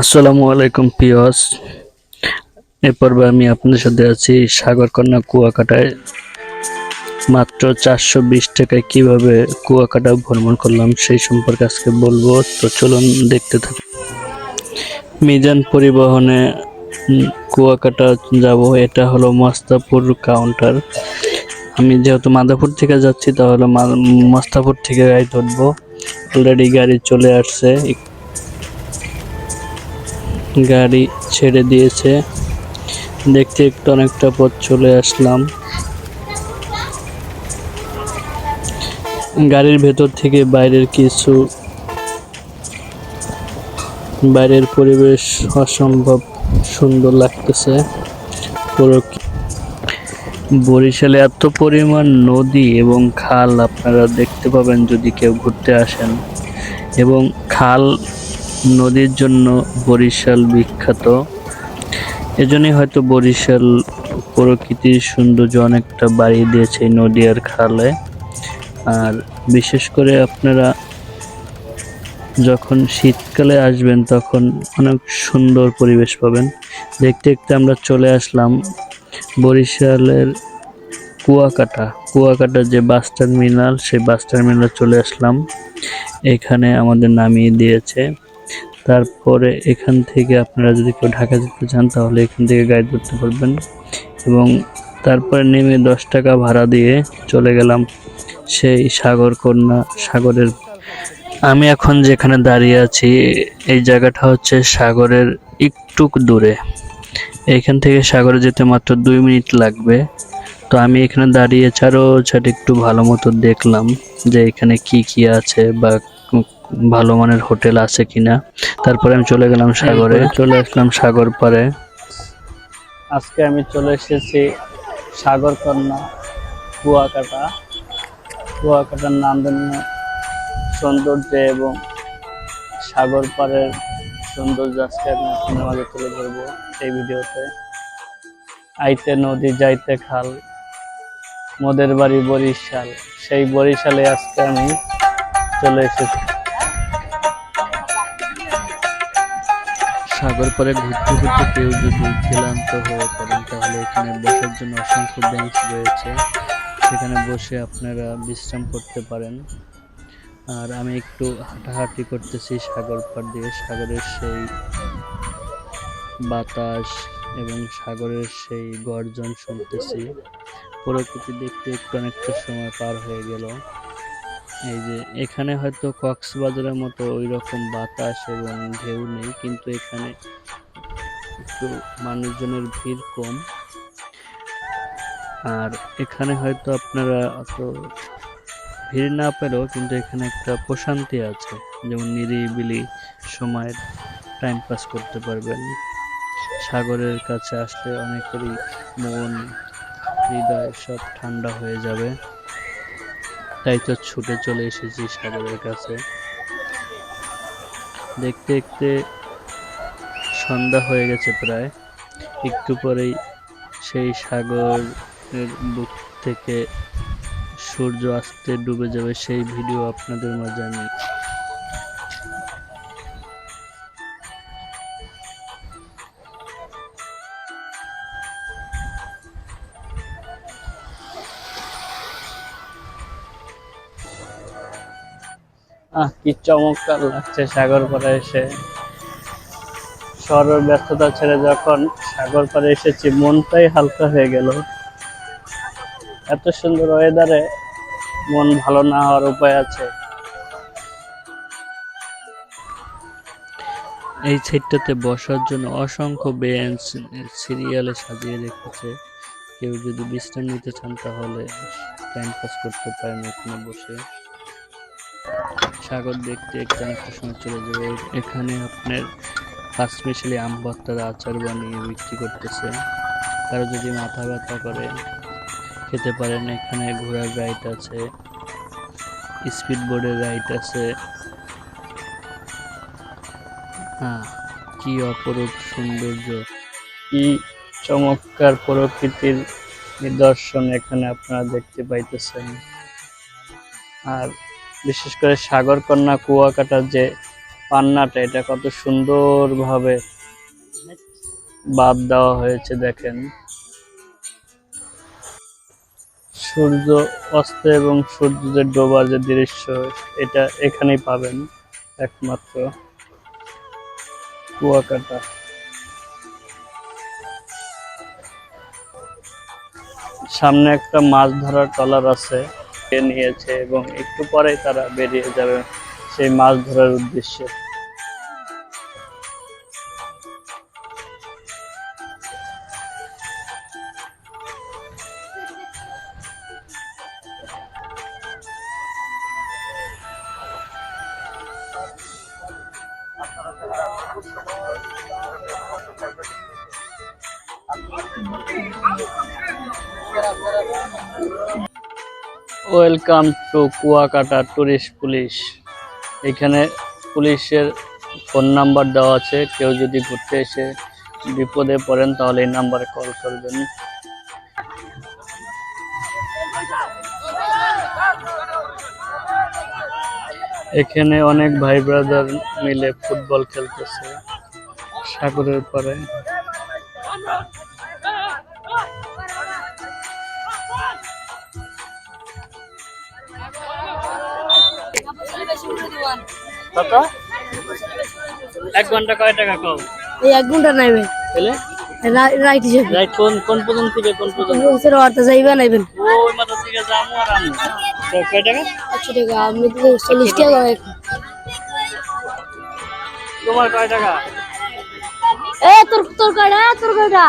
আসসালামু আলাইকুম পিয়স এ পর্বে আমি আপনাদের সাথে আছি সাগরকন্যা কুয়াকাটায়। মাত্র চারশো বিশ টাকায় কীভাবে কুয়াকাটা ভ্রমণ করলাম সেই সম্পর্কে আজকে বলব। তো চলুন দেখতে থাকুন মিজান পরিবহনে কুয়াকাটা যাব, এটা হলো মস্তাপুর কাউন্টার আমি যেহেতু মাদাপুর থেকে যাচ্ছি, তাহলে মস্তাপুর থেকে গাড়ি ধরবো। অলরেডি গাড়ি চলে আসছে গাড়ি ছেড়ে দিয়েছে। দেখতে একটু অনেকটা পথ চলে আসলাম। গাড়ির ভেতর থেকে বাইরের কিছু বাইরের পরিবেশ অসম্ভব সুন্দর লাগতেছে। বরিশালে এত পরিমাণ নদী এবং খাল আপনারা দেখতে পাবেন যদি কেউ ঘুরতে আসেন। এবং খাল নদীর জন্য বরিশাল বিখ্যাত। এজন্যই হয়তো বরিশাল প্রকৃতির সৌন্দর্য অনেকটা বাড়িয়ে দিয়েছে এই নদী আর খালে। আর বিশেষ করে আপনারা যখন শীতকালে আসবেন তখন অনেক সুন্দর পরিবেশ পাবেন। দেখতে দেখতে আমরা চলে আসলাম বরিশালের কুয়াকাটা। কুয়াকাটা যে বাস টার্মিনাল, সেই বাস টার্মিনালে চলে আসলাম। এখানে আমাদের নামিয়ে দিয়েছে। তারপরে এখান থেকে আপনারা যদি কেউ ঢাকা যেতে চান, তাহলে এখান থেকে গাইড করতে পারবেন। এবং তারপরে নেমে দশ টাকা ভাড়া দিয়ে চলে গেলাম সেই সাগর কন্যা সাগরের। আমি এখন যেখানে দাঁড়িয়ে আছি, এই জায়গাটা হচ্ছে সাগরের একটু দূরে। এইখান থেকে সাগরে যেতে মাত্র দুই মিনিট লাগবে। তো আমি এখানে দাঁড়িয়ে চারো ছাট একটু ভালো মতো দেখলাম যে এখানে কি কি আছে বা ভালো মানের হোটেল আছে কিনা। তারপরে আমি চলে গেলাম সাগরে চলে আসলাম সাগর পারে। আজকে আমি চলে এসেছি সাগরকন্যা কুয়াকাটা। কুয়াকাটার নান্দনীয় সৌন্দর্য এবং সাগর পাড়ের সৌন্দর্য আজকে আমি আপনাদের মাঝে তুলে ধরবো এই ভিডিওতে। আইতে নদী যাইতে খাল মোদের বাড়ি বরিশাল। সেই বরিশালে আজকে আমি চলে এসেছি। সাগর পাড়ে ঘুরতে ঘুরতে কেউ যদি ক্লান্ত হয়ে পড়েন তাহলে এখানে বসার জন্য অসংখ্য বেঞ্চ রয়েছে। সেখানে বসে আপনারা বিশ্রাম করতে পারেন। আর আমি একটু হাঁটাহাঁটি করতেছি সাগর পাড় দিয়ে। সাগরের সেই বাতাস এবং সাগরের সেই গর্জন শুনতেছি। প্রকৃতি দেখতে একটু অনেকটা সময় পার হয়ে গেল। এই যে এখানে হয়তো কক্সবাজারের মতো ওই রকম বাতাস এবং ঢেউ নেই, কিন্তু এখানে একটু মানুষজনের ভিড় কম। আর এখানে হয়তো আপনারা অত ভিড় না পেলেও কিন্তু এখানে একটা প্রশান্তি আছে, যেমন নিরিবিলি সময়ের টাইম পাস করতে পারবেন। সাগরের কাছে আসলে অনেকেরই মন, হৃদয় সব ঠান্ডা হয়ে যাবে। তাই তো ছুটে চলে এসেছি সাগরের কাছে। দেখতে দেখতে সন্ধ্যা হয়ে গেছে প্রায়। একটু পরেই সেই সাগরের বুক থেকে সূর্য আসতে ডুবে যাবে, সেই ভিডিও আপনাদের মাঝে আমি আহ, কি চমৎকার লাগছে সাগর পাড়ে এসে। শহরের ব্যস্ততা ছেড়ে যখন সাগর পাড়ে এসেছি, মনটাই হালকা হয়ে গেল। এত সুন্দর ওয়েদারে মন ভালো না হওয়ার উপায় আছে। এই সাইডটাতে বসার জন্য অসংখ্য বেঞ্চ সিরিয়ালে সাজিয়ে রেখেছে। কেউ যদি বিশ্রাম নিতে চান তাহলে টাইম পাস করতে পারেন এখানে বসে। সাগর দেখতে অনেকটা সময় চলে যাবে। এখানে আপনার স্পেশালি আম ভর্তার আচার বানিয়ে বিক্রি করতেছে। কারও যদি মাথা ব্যথা করে, খেতে পারেন। এখানে ঘোড়ার রাইড আছে স্পিড বোর্ডের রাইড আছে। হ্যাঁ কি অপরূপ সৌন্দর্য। কি চমৎকার প্রকৃতির নিদর্শন এখানে আপনারা দেখতে পাইতেছেন। আর বিশেষ করে সাগরকন্যা কুয়াকাটার যে পান্নাটা, এটা কত সুন্দরভাবে বাদ দেওয়া হয়েছে, দেখেন। সূর্য অস্ত এবং সূর্যের ডোবার যে দৃশ্য, এটা এখানেই পাবেন একমাত্র কুয়াকাটা। সামনে একটা মাছ ধরার ট্রলার আছে। এ নিয়েছে এবং একটু পরেই তারা বেরিয়ে যাবে সেই মাছ ধরার উদ্দেশ্যে। Welcome to Kuakata tourist police. এখানে পুলিশের ফোন নাম্বার দেওয়া আছে। কেউ যদি ঘুরতে এসে বিপদে পড়েন, তাহলে এই নাম্বারে কল করবেন। এখানে অনেক ভাই ব্রাদার মিলে ফুটবল খেলতেছে সাগরের পারে কত? এক ঘণ্টা কয় টাকা কম? এই এক ঘণ্টা নাইবে পেলে রাইট হিসেবে। রাইট কোন কোন পর্যন্ত থেকে কোন পর্যন্ত বলছে অর্থ যাইবে নাইবেন ওই মাথা থেকে যাব আর আমি। তো কয় টাকা? একশো টাকা আমি তো চল্লিশ টাকা হয়। তোমার কয় টাকা? এ তোর তোর কয়টা? তোর কয়টা?